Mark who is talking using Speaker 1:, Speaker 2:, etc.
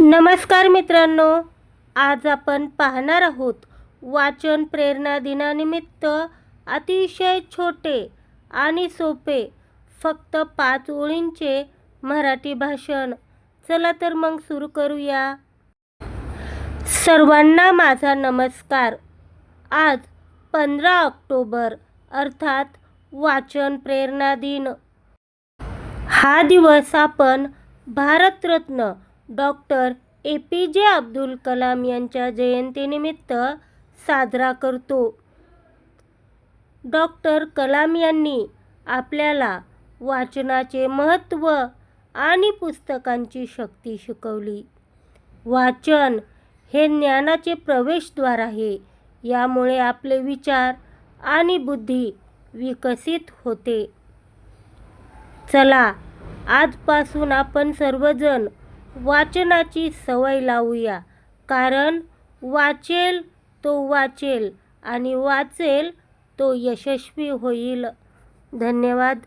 Speaker 1: नमस्कार मित्रांनो आज आपण पाहणार आहोत वाचन प्रेरणा दिनानिमित्त अतिशय छोटे आणि सोपे फक्त पाच ओळींचे मराठी भाषण. चला तर मग सुरू करूया. सर्वांना माझा नमस्कार. आज पंधरा ऑक्टोबर अर्थात वाचन प्रेरणा दिन. हा दिवस आपण भारतरत्न डॉक्टर ए पी जे अब्दुल कलाम यांच्या जयंतीनिमित्त साजरा करतो. डॉक्टर कलाम यांनी आपल्याला वाचनाचे महत्त्व आणि पुस्तकांची शक्ती शिकवली. वाचन हे ज्ञानाचे प्रवेशद्वार आहे. यामुळे आपले विचार आणि बुद्धी विकसित होते. चला आजपासून आपण सर्वजण वाचनाची सवय लावूया. कारण वाचेल तो वाचेल आणि वाचेल तो यशस्वी होईल. धन्यवाद.